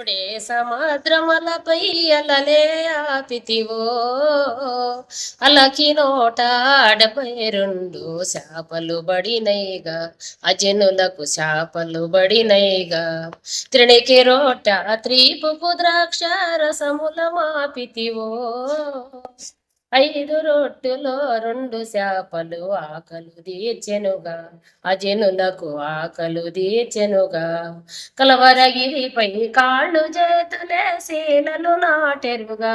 అప్పుడే సముద్రములపై అలలే ఆపితివో. అలకి నోట డెబ్బై రెండు శాపలు బడినైగా అజనులకు శాపలు బడినైగా. త్రిణికి రోట త్రీపుకు ద్రాక్ష రసముల మాపితివో. ఐదు రొట్టెలో రెండు శాపలు ఆకలు తీర్చెనుగా. అజనులకు ఆకలు తీర్చెనుగా. కలవరగిరిపై కాళ్ళు చేతులే శీలలు నాటెరుగా.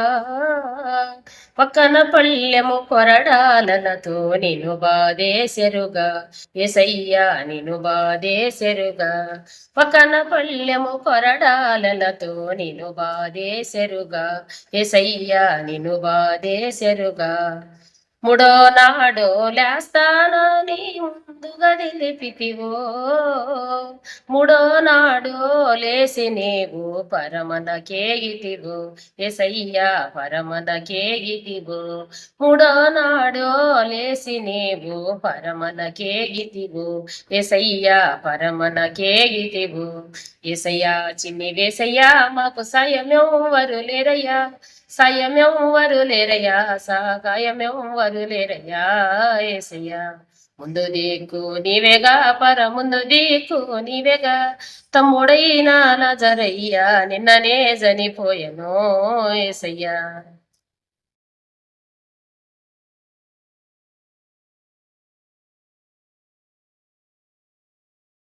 పక్కన పల్లెము కొరడాలనతో నిను బాధేశరుగా ఎసయ్యా నిను బాధేశరుగా పక్కన పల్లెము కొరడాలనతో నిను బాధేశరుగా ఎసయ్యా నిను బాధేశరుగా మూడో నాడు లేస్తానని ముందుగా నిలిపితివో. మూడో నాడు లేసి నీవు పరమన కేగితివు ఎసయ్యా పరమన కేగితివు మూడో నాడు లేసి నీవు పరమన కేగితివు ఎసయ్యా పరమన కేగితివు ఎసయ్యా చిన్ని వేసయ్యా మాకు సాయమెవ్వరు లేరయ్యా. సాయమెవ్వరు లేరయ్యా సహాయమెవ్వరు లేరయ్యా ఏసయ్యా. ముందు దిక్కు నీవేగా పర ముందు దిక్కు నీవేగా. తమ్ముడైనా నజరయ్యా నిన్ననే చనిపోయెను ఏసయ్యా.